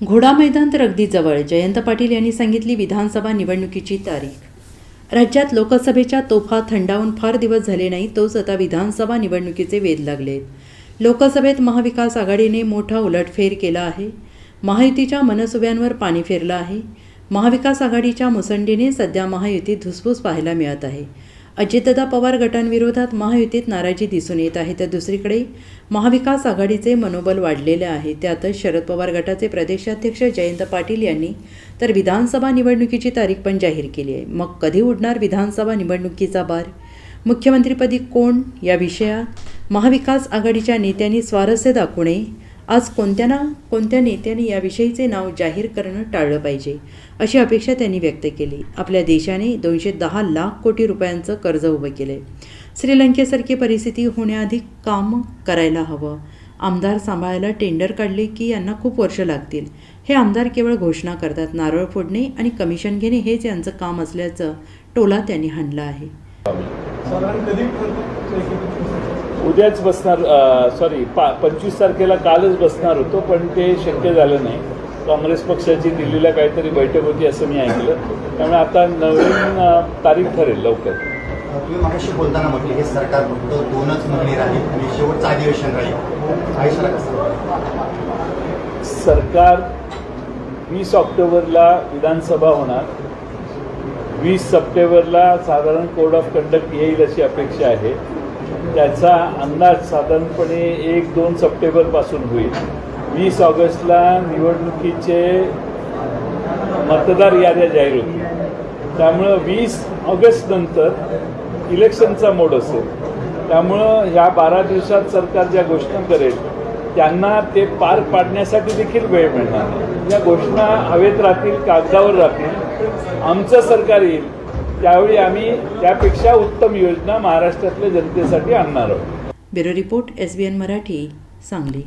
घोडा मैदान तर अगदी जवळ. जयंत पाटील यांनी सांगितली विधानसभा निवडणुकीची तारीख. राज्यात लोकसभेच्या तोफा थंडावून फार दिवस झाले नाही तोच आता विधानसभा निवडणुकीचे वेध लागले लोकसभेत महाविकास आघाडीने मोठा उलटफेर केला आहे. महायुतीच्या मनसुब्यांवर पाणी फिरलं आहे. महाविकास आघाडीच्या मुसंडीने सध्या महायुतीत धुसफूस पाहायला मिळत आहे. अजितदा पवार गटांविरोधात महायुतीत नाराजी दिसून येत आहे. तर दुसरीकडे महाविकास आघाडीचे मनोबल वाढलेले आहे. त्यातच शरद पवार गटाचे प्रदेशाध्यक्ष जयंत पाटील यांनी तर विधानसभा निवडणुकीची तारीख पण जाहीर केली आहे. मग कधी उडणार विधानसभा निवडणुकीचा बार? मुख्यमंत्रीपदी कोण? या विषयात महाविकास आघाडीच्या नेत्यांनी स्वारस्य दाखवू नये. आज कोणत्या ना कोणत्या नेत्याने याविषयीचे नाव जाहीर करणं टाळलं पाहिजे अशी अपेक्षा त्यांनी व्यक्त केली. आपल्या देशाने दोनशे दहा लाख कोटी रुपयांचं कर्ज उभं केलं श्रीलंकेसारखी परिस्थिती होण्याआधी काम करायला हवं. आमदार सांभाळायला टेंडर काढले की यांना खूप वर्ष लागतील. हे आमदार केवळ घोषणा करतात नारळ फोडणे आणि कमिशन घेणे हेच यांचं काम असल्याचं टोला त्यांनी हाणला आहे. उद्याच बसणार सॉरी पा पंचवीस तारखेला कालच बसणार होतो पण ते शक्य झालं नाही. काँग्रेस पक्षाची दिल्लीला काहीतरी बैठक होती असं मी ऐकलं. त्यामुळे आता नवीन तारीख ठरेल लवकर. तुम्ही बोलताना म्हटले हे सरकार फक्त दोनच महिने राहील आणि शेवटचं अधिवेशन राहील. कसा सरकार वीस ऑक्टोबरला विधानसभा होणार. वीस सप्टेंबरला साधारण कोड ऑफ कंडक्ट येईल अशी अपेक्षा आहे. त्याचा अंदाज साधारणपणे एक दोन सप्टेंबरपासून होईल. वीस ऑगस्टला निवडणुकीचे मतदार याद्या जाहीर होतील. त्यामुळं वीस ऑगस्ट नंतर इलेक्शनचा मोड असेल. त्यामुळं ह्या बारा दिवसात सरकार ज्या घोषणा करेल त्यांना ते पार पाडण्यासाठी देखील वेळ मिळणार. या घोषणा हवेत राहतील कागदावर राहतील. आमचं सरकार येईल. त्यावेळी आम्ही त्यापेक्षा उत्तम योजना महाराष्ट्रातल्या जनतेसाठी आणणार आहोत. Bureau report S B N Marathi Sangli.